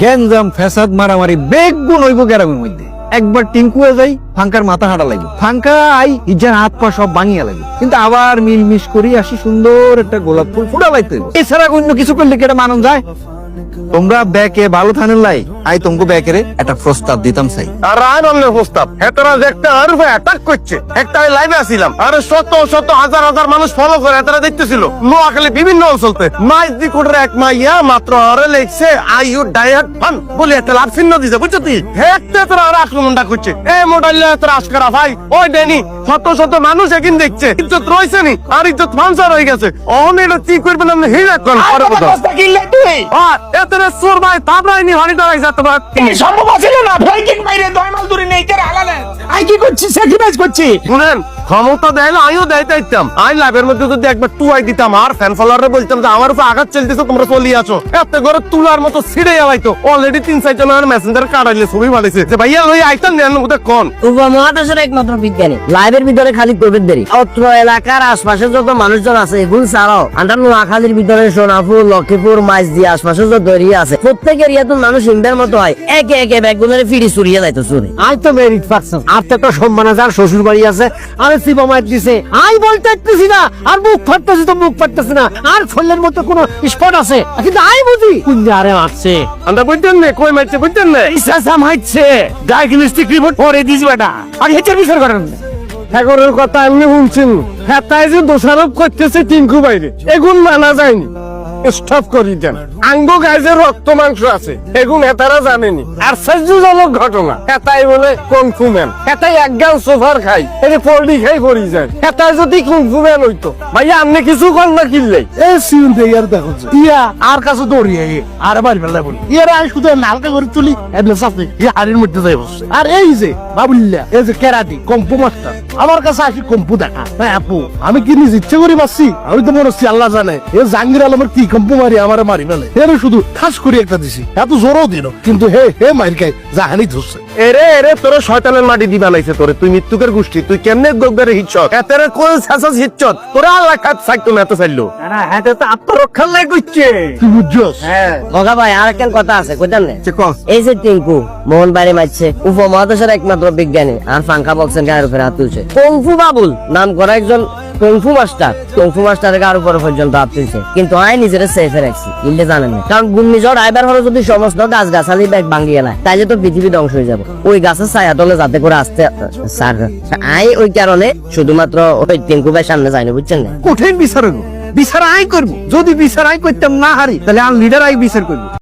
গ্যাঞ্জাম, ফ্যাসাদ, মারামারি বেগুন হইব গ্রামের মধ্যে। একবার টিঙ্কুয়ে যাই, ফাঙ্কার মাথা হাঁটা লাগবে। ফাঙ্কা আই, ইজার হাত পা সব ভাঙিয়া লাগবে। কিন্তু আবার মিলমিশ করি আসি সুন্দর একটা গোলাপ ফুল ফুটা লাগতে এছাড়া অন্য কিছু করলে কেটে মানুষ যায়? তোমরা ব্যাকে ভালো থানেন লাই আই তোমাকে ব্যাকেরে একটা প্রস্তাব দিতাম চাই আর আয় অন্য প্রস্তাব হেতারা দেখতে আর অ্যাটাক করছে একটা লাইভে আসিলাম। আরে শত শত হাজার হাজার মানুষ ফলো করে হেতারা দেখতেছিল। নোয়াখালী বিভিন্ন অঞ্চলতে। মাইজ দি কোটের এক মাইয়া মাত্র আরে লেখছে আই ইউ ডায়াট ফান বলে একটা লাভ চিহ্ন দিছে বুঝছ তুই? হেকতে তোরা আর আক্রমণটা করছে। এ মোটাইল তোরা আজকারা ভাই ওই ডেনি শত শত মানুষ একদিন দেখছে ইজ্জত রয়েছে নি আর ইজ্জত ফাংশন হয়ে গেছে। অহন এটা কি করবেন আপনি হিরা কথা আর এতরে সোর ভাই তাবরাইনি হানি দাঁড়াই যা তোমার। সম্ভব আছে না? ফ্লাইটিং মাইরে দয় মাল দূরে নেই কেন হালালে আই কি করছি? স্যাক্রিফাইস করছি। শুনেন ক্ষমতা দেয় না আমিও দেয় দিতাম আমি লাভের মধ্যে যদি একবার টুয়াই দিতাম আর ফ্যান ফলোয়ারে বলতাম যে আমার উপর আঘাত চলতেছে তোমরা চলিয়ে আছো। এত করে তুলার মতো ছিঁড়ে যাওয়াইতো অলরেডি তিন চার জন আমার মেসেঞ্জার কাটাইলে ছবি বাড়াইছে যে ভাইয়া ওই আইতাম নেন ওদের কোন? উপমহাদেশের একমাত্র বিজ্ঞানী। লাইভের ভিতরে খালি কোভিড দেরি। অত্র এলাকার আশপাশে যত মানুষজন আছে এগুলো ছাড়াও আন্ডার নোয়াখালীর ভিতরে সোনাপুর লক্ষ্মীপুর মাইজদি আশপাশে যত এরিয়া আছে প্রত্যেক এরিয়াতে মানুষ ইন্ডিয়ার মতো হয়। একে একে ব্যাগগুলোর ফিরি চুরিয়ে যাইতো চুরি। আই তো মেরিট পাচ্ছেন আর তো একটা সম্মান আছে আর শ্বশুর বাড়ি আছে। আর শিবা মায়ের দিছে। আই বলতে পারতেছি না আর মুখ ফাটতেছি তো মুখ ফাটতেছি না। আর ফলের মতো কোনো স্পট আছে। কিন্তু আই বুঝি। কোন আরে মারছে। আমরা বুঝতেন না কই মারছে বুঝতেন না? ইসাসা মারছে। ডায়াগনস্টিক রিপোর্ট পরে দিস বেটা। আর হেচার বিচার করেন। ঠাকুরের কথা এমনি শুনছেন। হ্যাঁ তাই যে দোষারোপ করতেছে টিঙ্কু বাইরে এগুন মানা যায়নি। স্টপ করি দেন আঙ্গ যে রক্ত মাংস আছে। এগুন হেতারা জানেনি। আর ঘটনা। এটাই বলে কংফু ম্যান। হেতাই এক গাল সোফার খাই। এটি পল্লি খাই পড়ি যায়। এটাই যদি কংফু ম্যান হইতো ভাইয়া আপনি কিছু কর না কিনলেই এ সিউন দেখো ইয়া আর কাছে দৌড়িয়ে আর বাড়ি ফেলা বলি। ইয়ার আই শুধু নালকা করে তুলি। এমনি সাথে ইয়া হাড়ির মধ্যে যাই বসছে। আর এই যে বাবুল্লা এই যে কেরাটি কম্পু মাস্টার। আমার কাছে আসি কম্পু দেখা। হ্যাঁ আপু। আমি কি নিজ ইচ্ছে করে মারছি আমি তো মনে হচ্ছি আল্লাহ জানে। এ জাহাঙ্গীর আলমের কি কম্পু মারি আমার মারি ফেলে। এর শুধু ঠাস করে একটা দিছি। এত জোরও দিল কিন্তু হে হে মারি খাই জাহানি ধরছে। এরে এরে তোর শয়তানের মাটি দি বানাইছে তোরে। তুই মৃত্যুকের গোষ্ঠী তুই কেমনে গোগরে হিচ্ছত এতেরে কোন শাসাস হিচ্ছত তোরা আল্লাহ খাত সাইতো না এত চাইলো। হ্যাঁ তো আত্মরক্ষার লাই করছে। তুই বুঝছস? হ্যাঁ। গগা ভাই আর একটা কথা আছে সে কস? এই যে টিঙ্কু মোহন বাড়ি মারছে। উপমহাদেশের একমাত্র বিজ্ঞানী। আর ফাঙ্কা বক্সের গায়ের উপরে হাত তুলছে। কংফু বাবুল নাম করা একজন কংফু মাস্টার কংফু উপরে পর্যন্ত কিন্তু আয় নিজের সেফে রাখছি জানেন না? কারণ ঘূর্ণিঝড় আইবার হলে যদি সমস্ত গাছ গাছালি ব্যাগ ভাঙিয়ে নেয় তাই যে তো পৃথিবী ধ্বংস হয়ে যাবে। ওই গাছের ছায়া তলে যাতে করে আসতে, স্যার, আই ওই কারণে শুধুমাত্র ওই টিঙ্কু ভাই সামনে যায়নি বুঝছেন কঠিন বিচার হইব। বিচার আই করব। যদি বিচার আই করতাম না হারি, তাহলে আর লিডার আই বিচার করব।